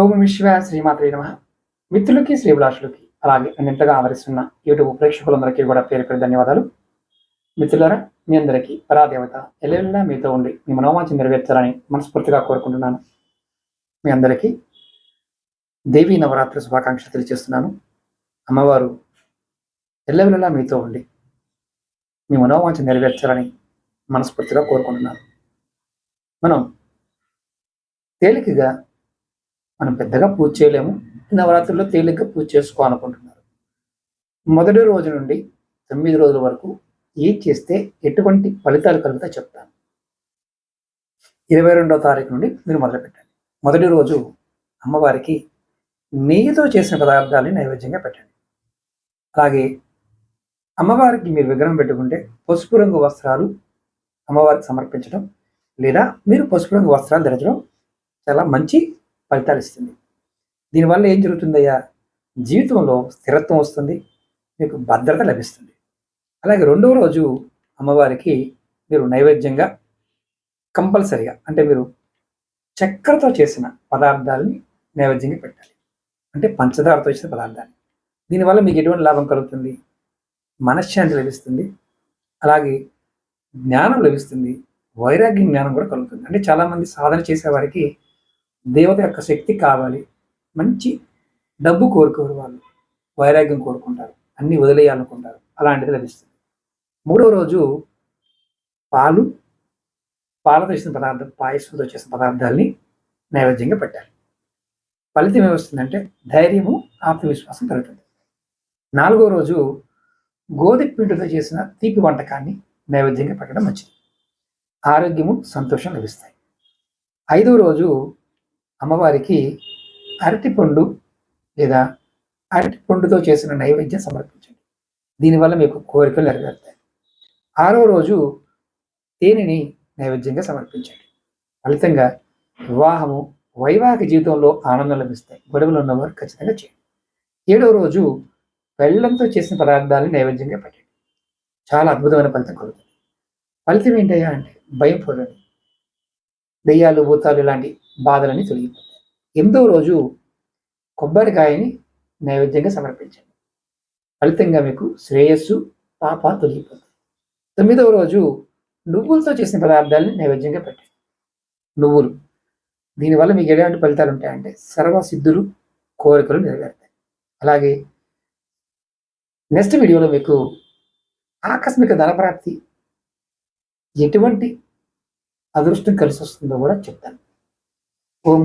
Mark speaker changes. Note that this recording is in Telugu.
Speaker 1: ఓం విశ్వ శ్రీమాత్రి నమ. మిత్రులకి శ్రీభిలాషులకి అలాగే నన్ను ఆదరిస్తున్న యూట్యూబ్ ప్రేక్షకులందరికీ కూడా పేరు పేరు ధన్యవాదాలు. మిత్రులారా మీ అందరికీ పరాదేవత ఎల్లెల్లా మీతో ఉండి మీ మనోవాంఛ నెరవేర్చాలని మనస్ఫూర్తిగా కోరుకుంటున్నాను. మీ అందరికీ దేవీ నవరాత్రి శుభాకాంక్షలు తెలియజేస్తున్నాను. అమ్మవారు ఎల్లవెల్లలా మీతో ఉండి మీ మనోవాంఛ నెరవేర్చాలని మనస్ఫూర్తిగా కోరుకుంటున్నాను. మనం తేలికగా మనం పెద్దగా పూజ చేయలేము. నవరాత్రుల్లో తేలిగ్గా పూజ చేసుకోవాలనుకుంటున్నారు. మొదటి రోజు నుండి తొమ్మిది రోజుల వరకు ఏది చేస్తే ఎటువంటి ఫలితాలు కలుగుతా చెప్తాను. ఇరవై రెండవ తారీఖు నుండి మీరు మొదలు పెట్టండి మొదటి రోజు అమ్మవారికి నెయ్యితో చేసిన పదార్థాలని నైవేద్యంగా పెట్టండి. అలాగే అమ్మవారికి మీరు విగ్రహం పెట్టుకుంటే పసుపు రంగు వస్త్రాలు అమ్మవారికి సమర్పించడం లేదా మీరు పసుపు రంగు వస్త్రాలు ధరించడం చాలా మంచి ఫలితాలు ఇస్తుంది. దీనివల్ల ఏం జరుగుతుందయ్యా? జీవితంలో స్థిరత్వం వస్తుంది మీకు భద్రత లభిస్తుంది. అలాగే రెండవ రోజు అమ్మవారికి మీరు నైవేద్యంగా కంపల్సరిగా అంటే మీరు చక్కెరతో చేసిన పదార్థాలని నైవేద్యంగా పెట్టాలి. అంటే పంచదారతో చేసిన పదార్థాన్ని దీనివల్ల మీకు ఎటువంటి లాభం కలుగుతుంది? మనశ్శాంతి లభిస్తుంది. అలాగే జ్ఞానం లభిస్తుంది. వైరాగ్య జ్ఞానం కూడా కలుగుతుంది. అంటే చాలామంది సాధన చేసేవారికి దేవత యొక్క శక్తి కావాలి. మంచి డబ్బు కోరుకోరు వాళ్ళు. వైరాగ్యం కోరుకుంటారు. అన్నీ వదిలేయాలనుకుంటారు. అలాంటిది లభిస్తుంది. మూడవ రోజు పాలు పాలతో చేసిన పదార్థం పాయసంతో చేసిన పదార్థాలని నైవేద్యంగా పెట్టాలి. ఫలితం ఏమొస్తుందంటే ధైర్యము ఆత్మవిశ్వాసం కలుగుతుంది. నాలుగో రోజు గోధుమ పిండితో చేసిన తీపి వంటకాన్ని నైవేద్యంగా పెట్టడం మంచిది. ఆరోగ్యము సంతోషం లభిస్తాయి. ఐదో రోజు అమ్మవారికి అరటిపండు లేదా అరటిపండుతో చేసిన నైవేద్యం సమర్పించండి. దీనివల్ల మీకు కోరికలు నెరవేరుతాయి. ఆరో రోజు తేనెని నైవేద్యంగా సమర్పించండి. ఫలితంగా వివాహము వైవాహిక జీవితంలో ఆనందం లభిస్తాయి. గొడవలు ఉన్నవారు ఖచ్చితంగా చేయండి. ఏడవ రోజు బెల్లంతో చేసిన పదార్థాలను నైవేద్యంగా పెట్టండి. చాలా అద్భుతమైన ఫలితం కలుగుతుంది. ఫలితం ఏంటయ్యా అంటే భయం పోదండి దెయ్యాలు భూతాలు ఇలాంటి బాధలని తొలగిపోతాయి. ఎనిమిదవ రోజు కొబ్బరికాయని నైవేద్యంగా సమర్పించండి. ఫలితంగా మీకు శ్రేయస్సు పాప తొలగిపోతుంది. తొమ్మిదవ రోజు నువ్వులతో చేసిన పదార్థాలని నైవేద్యంగా పెట్టండి. నువ్వులు. దీనివల్ల మీకు ఎలాంటి ఫలితాలు ఉంటాయంటే సర్వ సిద్ధులు కోరికలు నెరవేరుతాయి. అలాగే నెక్స్ట్ వీడియోలో మీకు ఆకస్మిక ధనప్రాప్తి ఎటువంటి అదృష్టం కలిసి వస్తుందో కూడా చెప్తాను. ఓం